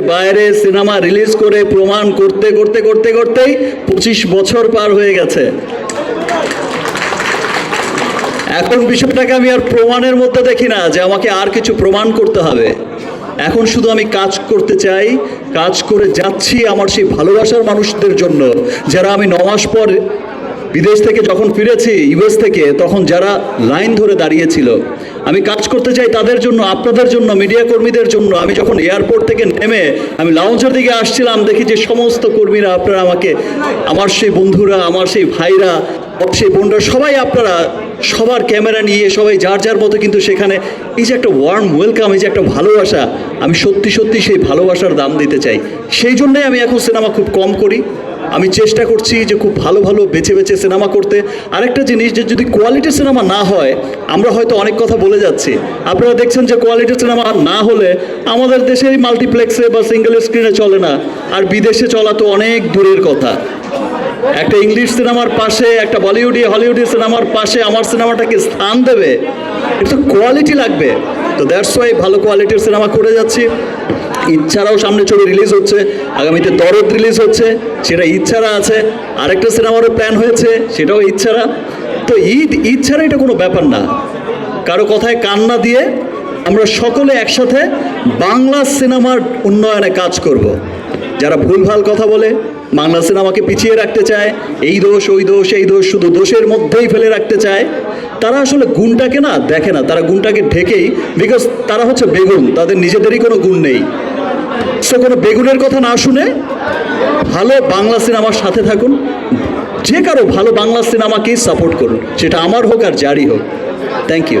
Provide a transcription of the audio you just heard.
বাইরে cinema release করে প্রমাণ করতে করতে করতে, করতেই পঁচিশ বছর পার হয়ে গেছে। এখন বিষয়টাকে আমি আর প্রমাণের মধ্যে দেখি না যে আমাকে আর কিছু প্রমাণ করতে হবে। এখন শুধু আমি কাজ করতে চাই, কাজ করে যাচ্ছি আমার সেই ভালোবাসার মানুষদের জন্য। যারা আমি নমাস পর বিদেশ থেকে যখন ফিরেছি, ইউএস থেকে, তখন যারা লাইন ধরে দাঁড়িয়েছিল আমি কাজ করতে চাই তাদের জন্য, আপনাদের জন্য, মিডিয়া কর্মীদের জন্য। আমি যখন এয়ারপোর্ট থেকে নেমে, আমি লাউঞ্জের দিকে আসছিলাম, দেখি যে সমস্ত কর্মীরা, আপনারা আমাকে, আমার সেই বন্ধুরা, আমার সেই ভাইরা সেই বোনরা সবাই আপনারা সবার ক্যামেরা নিয়ে সবাই যার যার মতো কিন্তু সেখানে এই যে একটা ওয়ার্ম ওয়েলকাম এই যে একটা ভালোবাসা, আমি সত্যি সত্যি সেই ভালোবাসার দাম দিতে চাই। সেই জন্যই আমি এখন সিনেমা খুব কম করি। আমি চেষ্টা করছি যে খুব ভালো ভালো বেছে বেছে সিনেমা করতে। আরেকটা জিনিস যে যদি কোয়ালিটির সিনেমা না হয়, আমরা হয়তো অনেক কথা বলে যাচ্ছি। আপনারা দেখছেন যে কোয়ালিটির সিনেমা না হলে আমাদের দেশের মাল্টিপ্লেক্সে বা সিঙ্গেল স্ক্রিনে চলে না। আর বিদেশে চলা তো অনেক দূরের কথা। একটা ইংলিশ সিনেমার পাশে, একটা বলিউডি, হলিউডি সিনেমার পাশে আমার সিনেমাটাকে স্থান দেবে। একটু কোয়ালিটি লাগবে। তো দ্যাটস ওয়াই ভালো কোয়ালিটির সিনেমা করে যাচ্ছি। ইচ্ছারাও সামনে ছবি রিলিজ হচ্ছে, আগামীতে দরদ রিলিজ হচ্ছে, সেটা ইচ্ছারা আছে। আরেকটা সিনেমারও প্ল্যান হয়েছে, সেটাও ইচ্ছারা। তো ঈদ ছাড়া এটা কোনো ব্যাপার না। কারও কথায় কান্না দিয়ে আমরা সকলে একসাথে বাংলা সিনেমার উন্নয়নে কাজ করব। যারা ভুলভাল কথা বলে, বাংলা সিনেমাকে পিছিয়ে রাখতে চায়, এই দোষ, ওই দোষ, এই দোষ, শুধু দোষের মধ্যেই ফেলে রাখতে চায়, তারা আসলে গুণটাকে না দেখে না, তারা গুণটাকে ঢেকেই বিকজ তারা হচ্ছে বেগুন, তাদের নিজেদেরই কোনো গুণ নেই। সে কোনো বেগুনের কথা না শুনে ভালো বাংলা সিনেমার সাথে থাকুন, যে কারও ভালো বাংলা সিনেমাকেই সাপোর্ট করুন, সেটা আমার হোক আর যারই হোক। Thank you